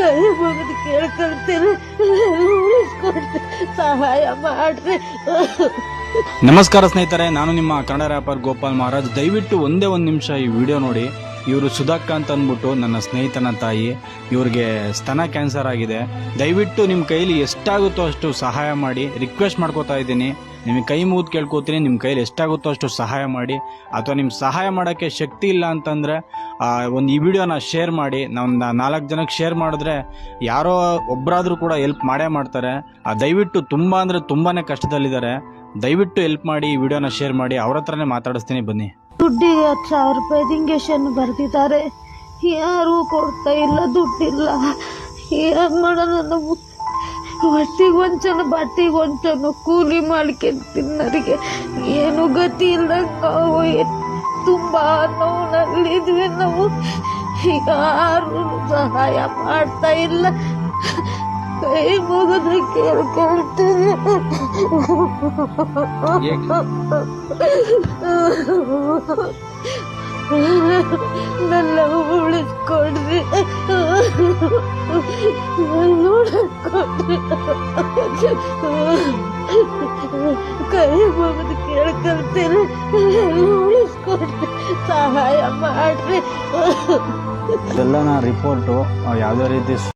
ಕೈ ಮುಗಿದು ಸಹಾಯ ಮಾಡ್ರಿ. ನಮಸ್ಕಾರ ಸ್ನೇಹಿತರೆ, ನಾನು ನಿಮ್ಮ ಕನ್ನಡ ರ್ಯಾಪರ್ ಗೋಪಾಲ್ ಮಹಾರಾಜ್. ದಯವಿಟ್ಟು ಒಂದೇ ಒಂದು ನಿಮಿಷ ಈ ವಿಡಿಯೋ ನೋಡಿ. ಇವರು ಸುಧಾಕ್ಕ ಅಂತ ಅಂದ್ಬಿಟ್ಟು ನನ್ನ ಸ್ನೇಹಿತನ ತಾಯಿ. ಇವ್ರಿಗೆ ಸ್ತನ ಕ್ಯಾನ್ಸರ್ ಆಗಿದೆ. ದಯವಿಟ್ಟು ನಿಮ್ಮ ಕೈಲಿ ಎಷ್ಟಾಗುತ್ತೋ ಅಷ್ಟು ಸಹಾಯ ಮಾಡಿ. ರಿಕ್ವೆಸ್ಟ್ ಮಾಡ್ಕೋತಾ ಇದ್ದೀನಿ. ನಿಮಗೆ ಕೈ ಮುಗಿದು ಕೇಳ್ಕೊತೀನಿ. ನಿಮ್ಮ ಕೈಲಿ ಎಷ್ಟಾಗುತ್ತೋ ಅಷ್ಟು ಸಹಾಯ ಮಾಡಿ. ಅಥವಾ ನಿಮ್ಮ ಸಹಾಯ ಮಾಡೋಕ್ಕೆ ಶಕ್ತಿ ಇಲ್ಲ ಅಂತಂದರೆ ಒಂದು ಈ ವಿಡಿಯೋನ ಶೇರ್ ಮಾಡಿ ನಾವು ನಾಲ್ಕು ಜನಕ್ಕೆ ಶೇರ್ ಮಾಡಿದ್ರೆ ಯಾರೋ ಒಬ್ಬರಾದರೂ ಕೂಡ ಹೆಲ್ಪ್ ಮಾಡೇ ಮಾಡ್ತಾರೆ. ದಯವಿಟ್ಟು ತುಂಬ ಅಂದರೆ ತುಂಬಾ ಕಷ್ಟದಲ್ಲಿದ್ದಾರೆ. ದಯವಿಟ್ಟು ಹೆಲ್ಪ್ ಮಾಡಿ ಈ ವಿಡಿಯೋನ ಶೇರ್ ಮಾಡಿ, ಅವ್ರ ಹತ್ರನೇ ಮಾತಾಡಿಸ್ತೀನಿ, ಬನ್ನಿ. ದುಡ್ಡಿಗೆ ಹತ್ತು ಸಾವಿರ ರೂಪಾಯಿ ಇಂಜೆಕ್ಷನ್ ಬರ್ತಿದ್ದಾರೆ ಯಾರೂ ಕೊಡ್ತಾ ಇಲ್ಲ ದುಡ್ಡಿಲ್ಲ. ಏನ್ ಮಾಡೋಣ ನಾವು? ಹೊಟ್ಟಿಗೆ ಒಂಚನ ಬಟ್ಟಿಗೆ ಒಂಚನು ಕೂಲಿ ಮಾಡ್ಕೊಂಡು ತಿನ್ನೋರಿಗೆ ಏನು ಗತಿ ಇಲ್ಲ ತುಂಬಾ ನೋವಿನಲ್ಲಿದ್ವಿ ನಾವು ಯಾರು ಸಹಾಯ ಮಾಡ್ತಾ ಇಲ್ಲ. ಕೈ ಮುಗಿದು ಕೇಳ್ಕೊಳ್ತೀನಿ. ನನ್ನ ಉಳಿಸ್ಕೊಡ್ರಿ. ನೋಡಕೊಡ್ರಿ ಕೈ ಮುಗಿದು ಕೇಳ್ಕೊಳ್ತೇನೆ ಸಹಾಯ ಮಾಡ್ರಿ. ಇದೆಲ್ಲ ನಾ ರಿಪೋರ್ಟು ಯಾವುದೇ ರೀತಿ